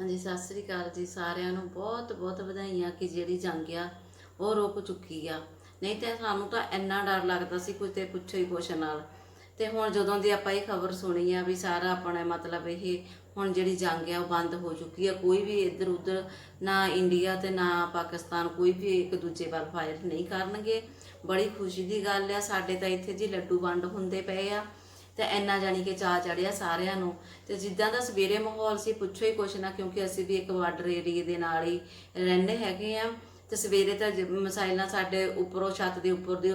ਹਾਂਜੀ, ਸਤਿ ਸ੍ਰੀ ਅਕਾਲ ਜੀ ਸਾਰਿਆਂ ਨੂੰ। ਬਹੁਤ ਬਹੁਤ ਵਧਾਈਆਂ ਕਿ ਜਿਹੜੀ ਜੰਗ ਆ, ਉਹ ਰੁਕ ਚੁੱਕੀ ਆ। ਨਹੀਂ ਤੇ ਸਾਨੂੰ ਤਾਂ ਇੰਨਾ ਡਰ ਲੱਗਦਾ ਸੀ ਕੁਝ ਤੇ ਪੁੱਛੋ ਹੀ ਕੁਛ ਨਾਲ। ਤੇ ਹੁਣ ਜਦੋਂ ਦੀ ਆਪਾਂ ਇਹ ਖਬਰ ਸੁਣੀ ਆ ਵੀ ਸਾਰਾ ਆਪਣਾ ਮਤਲਬ ਇਹ ਹੁਣ ਜਿਹੜੀ ਜੰਗ ਆ, ਉਹ ਬੰਦ ਹੋ ਚੁੱਕੀ ਆ। ਕੋਈ ਵੀ ਇੱਧਰ ਉੱਧਰ ਨਾ ਇੰਡੀਆ ਤੇ ਨਾ ਪਾਕਿਸਤਾਨ, ਕੋਈ ਵੀ ਇੱਕ ਦੂਜੇ ਵੱਲ ਫਾਇਰ ਨਹੀਂ ਕਰਨਗੇ। ਬੜੀ ਖੁਸ਼ੀ ਦੀ ਗੱਲ ਆ, ਸਾਡੇ ਤਾਂ ਇੱਥੇ ਜੀ ਲੱਡੂ ਵੰਡ ਹੁੰਦੇ ਪਏ ਆ। ਤੇ ਇੰਨਾ ਜਾਣੀ ਕਿ ਚਾਹ ਚੜਿਆ ਸਾਰਿਆਂ ਨੂੰ। ਤੇ ਜਿੱਦਾਂ ਦਾ ਸਵੇਰੇ ਮਾਹੌਲ ਸੀ, ਪੁੱਛੋ ਹੀ ਕੁਛ ਨਾ, ਕਿਉਂਕਿ ਅਸੀਂ ਵੀ ਇੱਕ ਬਾਰਡਰ ਏਰੀਏ ਦੇ ਨਾਲ ਹੀ ਰਹਿੰਦੇ ਹੈਗੇ ਆ। ਤੇ ਸਵੇਰੇ ਤਾਂ ਜ- ਮਿਸਾਈਲਾਂ ਸਾਡੇ ਉੱਪਰੋਂ, ਛੱਤ ਦੇ ਉੱਪਰ ਦੀ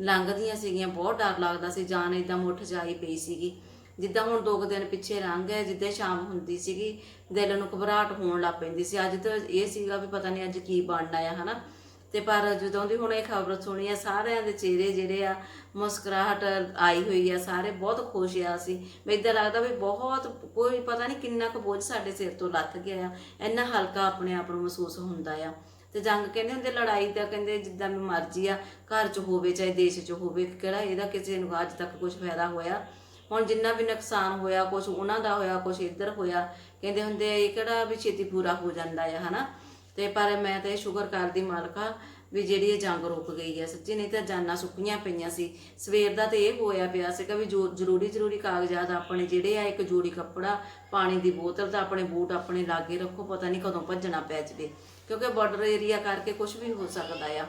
ਲੰਘਦੀਆਂ ਸੀਗੀਆਂ, ਬਹੁਤ ਡਰ ਲੱਗਦਾ ਸੀ। ਜਾਨ ਇਦਾਂ ਮੁੱਠ ਜਾਈ ਪਈ ਸੀਗੀ। ਜਿੱਦਾਂ ਹੁਣ ਦੋ ਕੁ ਦਿਨ ਪਿੱਛੇ ਲੰਘ ਗਏ, ਜਿੱਦਾਂ ਸ਼ਾਮ ਹੁੰਦੀ ਸੀਗੀ, ਦਿਲ ਨੂੰ ਘਬਰਾਹਟ ਹੋਣ ਲੱਗ ਪੈਂਦੀ ਸੀ। ਅੱਜ ਤਾਂ ਇਹ ਸੀਗਾ ਵੀ ਪਤਾ ਨਹੀਂ ਅੱਜ ਕੀ ਬਣਨਾ ਆ, ਹਨਾ? ਤੇ ਪਰ ਜਦੋਂ ਦੀ ਹੁਣ ਇਹ ਖਬਰ ਸੁਣੀ ਆ, ਸਾਰਿਆਂ ਦੇ ਚਿਹਰੇ ਜਿਹੜੇ ਆ, ਮੁਸਕਰਾਹਟ ਆਈ ਹੋਈ ਆ, ਸਾਰੇ ਬਹੁਤ ਖੁਸ਼ ਆ ਸੀ ਮੈਨੂੰ ਇਦਾਂ ਲੱਗਦਾ ਵੀ ਬਹੁਤ ਕੋਈ ਪਤਾ ਨਹੀਂ ਕਿੰਨਾ ਕੁ ਬੋਝ ਸਾਡੇ ਸਿਰ ਤੋਂ ਲੱਥ ਗਿਆ ਆ, ਇੰਨਾ ਹਲਕਾ ਆਪਣੇ ਆਪ ਨੂੰ ਮਹਿਸੂਸ ਹੁੰਦਾ ਆ। ਤੇ ਜੰਗ ਕਹਿੰਦੇ ਹੁੰਦੇ, ਲੜਾਈ ਦਾ ਕਹਿੰਦੇ ਜਿੱਦਾਂ ਵੀ ਮਰਜ਼ੀ ਆ, ਘਰ 'ਚ ਹੋਵੇ ਚਾਹੇ ਦੇਸ਼ 'ਚ ਹੋਵੇ, ਕਿਹੜਾ ਇਹਦਾ ਕਿਸੇ ਨੂੰ ਅੱਜ ਤੱਕ ਕੁਝ ਫਾਇਦਾ ਹੋਇਆ। ਹੁਣ ਜਿੰਨਾ ਵੀ ਨੁਕਸਾਨ ਹੋਇਆ ਕੁਝ ਉਹਨਾਂ ਦਾ ਹੋਇਆ ਕੁਝ ਇੱਧਰ ਹੋਇਆ, ਕਹਿੰਦੇ ਹੁੰਦੇ ਇਹ ਕਿਹੜਾ ਵੀ ਛੇਤੀ ਪੂਰਾ ਹੋ ਜਾਂਦਾ ਆ, ਹਨਾ? ਤੇ ਪਰ ਮੈਂ ਤਾਂ ਇਹ ਦੀ ਕਰਦੀ ਮਾਲਕਾ ਵੀ ਜਿਹੜੀ ਇਹ ਜੰਗ ਰੁਕ ਗਈ ਹੈ ਸੱਚੀ ਨਹੀਂ ਤਾਂ ਜਾਨਾਂ ਸੁੱਕੀਆਂ ਪਈਆਂ ਸੀ। ਸਵੇਰ ਦਾ ਤੇ ਇਹ ਹੋਇਆ ਪਿਆ ਸੀਗਾ ਵੀ ਜੋ ਜ਼ਰੂਰੀ ਜ਼ਰੂਰੀ ਕਾਗਜ਼ਾਤ ਆਪਣੇ ਜਿਹੜੇ ਆ, ਇੱਕ ਜੋੜੀ ਕੱਪੜਾ, ਪਾਣੀ ਦੀ ਬੋਤਲ ਤਾਂ ਆਪਣੇ ਬੂਟ ਆਪਣੇ ਲਾਗੇ ਰੱਖੋ, ਪਤਾ ਨਹੀਂ ਕਦੋਂ ਭੱਜਣਾ ਪੈ ਜਵੇ। ਕਿਉਂਕਿ ਬਾਰਡਰ ਏਰੀਆ ਕਰਕੇ ਕੁਝ ਵੀ ਹੋ ਸਕਦਾ ਆ।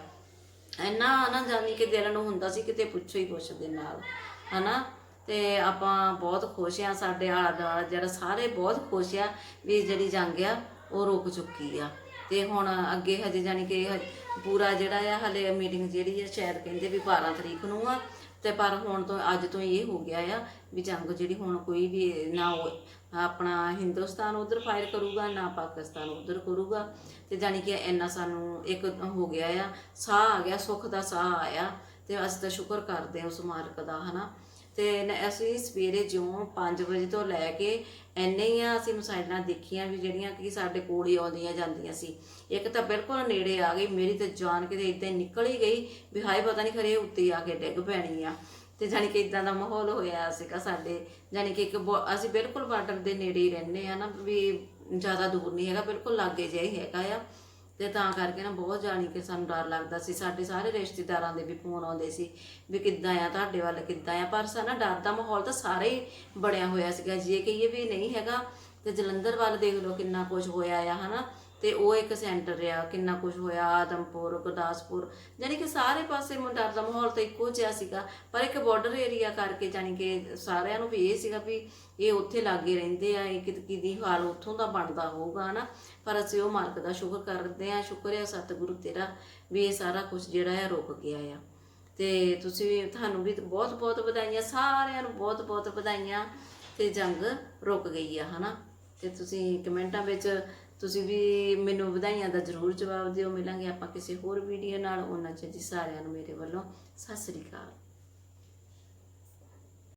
ਇੰਨਾ ਨਾ ਜਾਨੀ ਕਿ ਦਿਲ ਨੂੰ ਹੁੰਦਾ ਸੀ ਕਿਤੇ ਪੁੱਛੋ ਹੀ ਕੁਛ ਦੇ ਨਾਲ, ਹਨਾ? ਤੇ ਆਪਾਂ ਬਹੁਤ ਖੁਸ਼ ਆ, ਸਾਡੇ ਆਲਾ ਦੁਆਲਾ ਜਿਹੜਾ ਸਾਰੇ ਬਹੁਤ ਖੁਸ਼ ਆ ਵੀ ਜਿਹੜੀ ਜੰਗ ਆ, ਉਹ ਰੁਕ ਚੁੱਕੀ ਆ। ਤੇ ਹੁਣ ਅੱਗੇ ਹਜੇ ਜਾਣੀ ਕਿ ਪੂਰਾ ਜਿਹੜਾ ਆ ਹਲੇ ਮੀਟਿੰਗ ਜਿਹੜੀ ਆ ਸ਼ਾਇਦ ਕਹਿੰਦੇ ਵੀ 12 ਤਰੀਕ ਨੂੰ ਆ। ਤੇ ਪਰ ਹੁਣ ਤੋਂ ਅੱਜ ਤੋਂ ਇਹ ਹੋ ਗਿਆ ਆ ਵੀ ਜੰਗ ਜਿਹੜੀ ਹੁਣ ਕੋਈ ਵੀ ਨਾ ਉਹ ਆਪਣਾ ਹਿੰਦੁਸਤਾਨ ਉਧਰ ਫਾਇਰ ਕਰੂਗਾ, ਨਾ ਪਾਕਿਸਤਾਨ ਉਧਰ ਕਰੂਗਾ। ਤੇ ਜਾਣੀ ਕਿ ਇੰਨਾ ਸਾਨੂੰ ਇੱਕ ਹੋ ਗਿਆ ਆ, ਸਾਹ ਆ ਗਿਆ, ਸੁੱਖ ਦਾ ਸਾਹ ਆਇਆ। ਤੇ ਅਸੀਂ ਤਾਂ ਸ਼ੁਕਰ ਕਰਦੇ ਹਾਂ ਉਸ ਮਾਲਕ ਦਾ, ਹਨਾ। ਤੇ ਅਸੀਂ ਸਵੇਰੇ ਜਿਉਂ 5 ਵਜੇ ਤੋਂ ਲੈ ਕੇ ਐਨੇ ਹੀ ਅਸੀਂ ਮਸਾਈਲਾਂ ਦੇਖੀਆਂ ਵੀ ਜਿਹੜੀਆਂ ਕਿ ਸਾਡੇ ਕੋਲ ਹੀ ਆਉਂਦੀਆਂ ਜਾਂਦੀਆਂ ਸੀ। ਇੱਕ ਤਾਂ ਬਿਲਕੁਲ ਨੇੜੇ ਆ ਗਈ, ਮੇਰੀ ਤੇ ਜਾਨ ਕਿਤੇ ਇਦਾਂ ਨਿਕਲ ਹੀ ਗਈ ਵੀ ਹਾਏ ਪਤਾ ਨਹੀਂ ਖਰੇ ਉੱਤੇ ਆ ਕੇ ਡਿੱਗ ਪੈਣੀ ਆ। ਤੇ ਜਾਣੀ ਕਿ ਇਦਾਂ ਦਾ ਮਾਹੌਲ ਹੋਇਆ ਸੀਗਾ ਸਾਡੇ, ਜਾਣੀ ਕਿ ਇੱਕ ਬਹੁ- ਅਸੀਂ ਬਿਲਕੁਲ ਬਾਰਡਰ ਦੇ ਨੇੜੇ ਹੀ ਰਹਿੰਦੇ ਆ ਨਾ, ਵੀ ਜ਼ਿਆਦਾ ਦੂਰ ਨਹੀਂ ਹੈਗਾ, ਬਿਲਕੁਲ ਲਾਗੇ ਜਿਹਾ ਹੀ ਹੈਗਾ ਆ। ਤੇ ਤਾਂ ਕਰਕੇ ਨਾ ਬਹੁਤ ਜਾਣੀ ਕਿ ਸਾਨੂੰ ਡਰ ਲੱਗਦਾ ਸੀ। ਸਾਡੇ ਸਾਰੇ ਰਿਸ਼ਤੇਦਾਰਾਂ ਦੇ ਵੀ ਫੋਨ ਆਉਂਦੇ ਸੀ ਵੀ ਕਿੱਦਾਂ ਆ, ਤੁਹਾਡੇ ਵੱਲ ਕਿੱਦਾਂ ਆ। ਪਰ ਸਾਨਾ ਡਰ ਦਾ ਮਾਹੌਲ ਤਾਂ ਸਾਰੇ ਹੀ ਬਣਿਆ ਹੋਇਆ ਸੀਗਾ। ਜੇ ਕਹੀਏ ਵੀ ਨਹੀਂ ਹੈਗਾ ਤੇ ਜਲੰਧਰ ਵੱਲ ਦੇਖ ਲਓ ਕਿੰਨਾ ਕੁਝ ਹੋਇਆ ਆ, ਹਨਾ? ਤੇ ਉਹ ਇੱਕ ਸੈਂਟਰ ਆ ਕਿੰਨਾ ਕੁਝ ਹੋਇਆ ਆਦਮਪੁਰ, ਗੁਰਦਾਸਪੁਰ, ਜਾਣੀ ਕਿ ਸਾਰੇ ਪਾਸੇ ਮ- ਡਰ ਦਾ ਮਾਹੌਲ ਤਾਂ ਇੱਕੋ ਜਿਹਾ ਸੀਗਾ, ਪਰ ਇੱਕ ਬਾਰਡਰ ਏਰੀਆ ਕਰਕੇ ਜਾਣੀ ਕਿ ਸਾਰਿਆਂ ਨੂੰ ਵੀ ਇਹ ਸੀਗਾ ਵੀ ਇਹ ਉੱਥੇ ਲਾਗੇ ਰਹਿੰਦੇ ਆ, ਇਹ ਕਿਤ ਕਿਦੀ ਹਾਲ ਉੱਥੋਂ ਦਾ ਬਣਦਾ ਹੋਊਗਾ, ਹਨਾ? ਪਰ ਅਸੀਂ ਉਹ ਮਾਲਕ ਦਾ ਸ਼ੁਕਰ ਕਰਦੇ ਆ ਸ਼ੁਕਰ ਹੈ ਸਤਿਗੁਰੂ ਤੇਰਾ ਵੀ ਇਹ ਸਾਰਾ ਕੁਝ ਜਿਹੜਾ ਆ ਰੁਕ ਗਿਆ ਆ। ਤੇ ਤੁਸੀਂ ਤੁਹਾਨੂੰ ਵੀ ਬਹੁਤ ਬਹੁਤ ਵਧਾਈਆਂ, ਸਾਰਿਆਂ ਨੂੰ ਬਹੁਤ ਬਹੁਤ ਵਧਾਈਆਂ, ਤੇ ਜੰਗ ਰੁਕ ਗਈ ਆ, ਹਨਾ? ਤੇ ਤੁਸੀਂ ਕਮੈਂਟਾਂ ਵਿੱਚ ਤੁਸੀਂ ਵੀ ਮੈਨੂੰ ਵਧਾਈਆਂ ਦਾ ਜ਼ਰੂਰ ਜਵਾਬ ਦਿਓ, ਮਿਲਾਂਗੇ ਆਪਾਂ ਕਿਸੇ ਹੋਰ ਵੀਡੀਓ ਨਾਲ। ਉਹਨਾਂ ਚ ਜੀ ਸਾਰਿਆਂ ਨੂੰ ਮੇਰੇ ਵੱਲੋਂ ਸਤਿ ਸ੍ਰੀ ਅਕਾਲ।